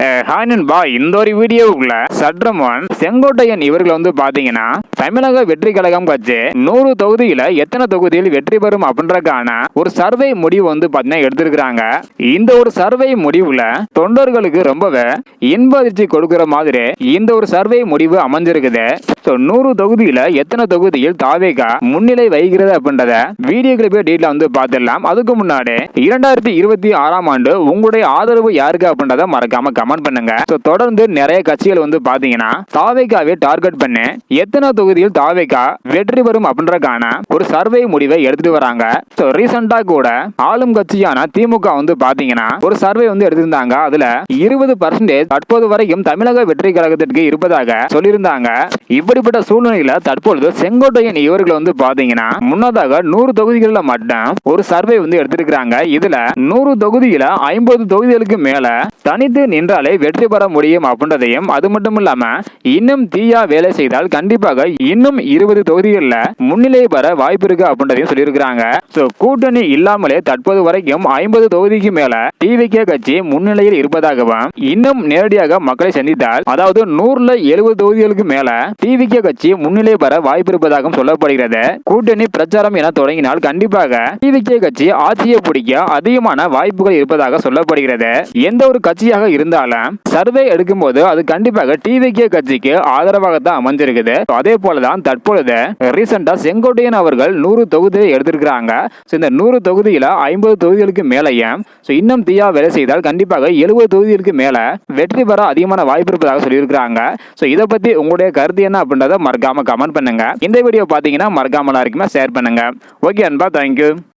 Hi நண்பா. இந்த ஒரு வீடியோவுக்குள்ள சட்ரமன் செங்கோட்டையன் இவர்கள் வந்து பாத்தீங்கன்னா தமிழக வெற்றி கழகம் கட்சி நூறு தொகுதியில எத்தனை தொகுதியில் வெற்றி பெறும் அப்படின்றக்கான ஒரு சர்வே முடிவு வந்து பாத்தீங்கன்னா எடுத்திருக்கிறாங்க. இந்த ஒரு சர்வே முடிவுல தொண்டர்களுக்கு ரொம்பவே இன்ப அதிர்ச்சி கொடுக்கிற மாதிரி இந்த ஒரு சர்வே முடிவு அமைஞ்சிருக்குது. ஸோ நூறு தொகுதியில எத்தனை தொகுதியில் தாவேகா முன்னிலை வகிக்கிறது அப்படின்றத வீடியோ கிளிப்பே டீட்ல வந்து பார்த்துடலாம். அதுக்கு முன்னாடி இரண்டாயிரத்தி இருபத்தி ஆறாம் ஆண்டு உங்களுடைய ஆதரவு யாருக்கு அப்படின்றத மறக்காம கமெண்ட் பண்ணுங்க. ஸோ தொடர்ந்து நிறைய கட்சிகள் வந்து பாத்தீங்கன்னா தாவேகாவை டார்கெட் பண்ணி எத்தனை தொகுதியில் தாவேகா வெற்றி பெறும் அப்படின்றக்கான ஒரு சர்வே முடிவை எடுத்துட்டு வராங்க. ஸோ ரீசெண்டா கூட ஆளும் கட்சியான திமுக வந்து பாத்தீங்கன்னா ஒரு சர்வே வந்து எடுத்திருந்தாங்க. அதுல இருபது பர்சன்டேஜ் தற்போது வரைக்கும் தமிழக வெற்றி கழகத்திற்கு இருப்பதாக சொல்லியிருந்தாங்க. இப்படிப்பட்ட சூழ்நிலையில தற்பொழுது செங்கோட்டையன் இவர்கள் வந்து பாத்தீங்கன்னா முன்னதாக நூறு தொகுதிகளில் மட்டும் ஒரு சர்வே வந்து எடுத்திருக்கிறாங்க. இதுல நூறு தொகுதியில ஐம்பது தொகுதிகளுக்கு மேல தனித்து நின்றாலே வெற்றி பெற முடியும் அப்படின்றதையும் அது மட்டும் இல்லாம இன்னும் தீயா வேலை செய்தால் கண்டிப்பாக இன்னும் இருபது தொகுதிகளில் முன்னிலை பெற வாய்ப்பு இருக்கு அப்படின்றதையும் சொல்லியிருக்கிறாங்க. ஸோ கூட்டணி இல்லாமலே தற்போது வரைக்கும் ஐம்பது தொகுதிக்கு மேல டிவிகே கட்சி முன்னிலையில் இருப்பதாகவும் இன்னும் நேரடியாக மக்களை சந்தித்தால் அதாவது நூறுல எழுபது தொகுதிகளுக்கு மேல டிவிகே கட்சி முன்னிலை பெற வாய்ப்பு இருப்பதாகவும் சொல்லப்படுகிறது. கூட்டணி பிரச்சாரம் என தொடங்கினால் கண்டிப்பாக டிவிகே கட்சி ஆட்சியை பிடிக்க அதிகமான வாய்ப்புகள் இருப்பதாக சொல்லப்படுகிறது. எந்த ஒரு கட்சியாக இருந்தாலும் சர்வே எடுக்கும்போது அது கண்டிப்பாக டிவிகே கட்சிக்கு ஆதரவாக தான் அமைஞ்சிருக்குது. அதே போலதான் தற்பொழுது ரீசெண்டா செங்கோட்டையன் அவர்கள் நூறு தொகுதியை எடுத்திருக்கிறாங்க. ஸோ இந்த நூறு தொகுதியில ஐம்பது தொகுதிகளுக்கு மேலேயும் ஸோ இன்னும் தீயா வேலை செய்தால் கண்டிப்பாக எழுபது தொகுதிகளுக்கு மேல வெற்றி பெற அதிகமான வாய்ப்பு இருப்பதாக சொல்லியிருக்கிறாங்க. ஸோ இதை பத்தி உங்களுடைய கருத்து என்ன அப்படின்றத மறக்காம கமெண்ட் பண்ணுங்க. இந்த வீடியோ பார்த்தீங்கன்னா மறக்காம எல்லாருக்குமே ஷேர் பண்ணுங்க. ஓகே அன்பா தேங்க்யூ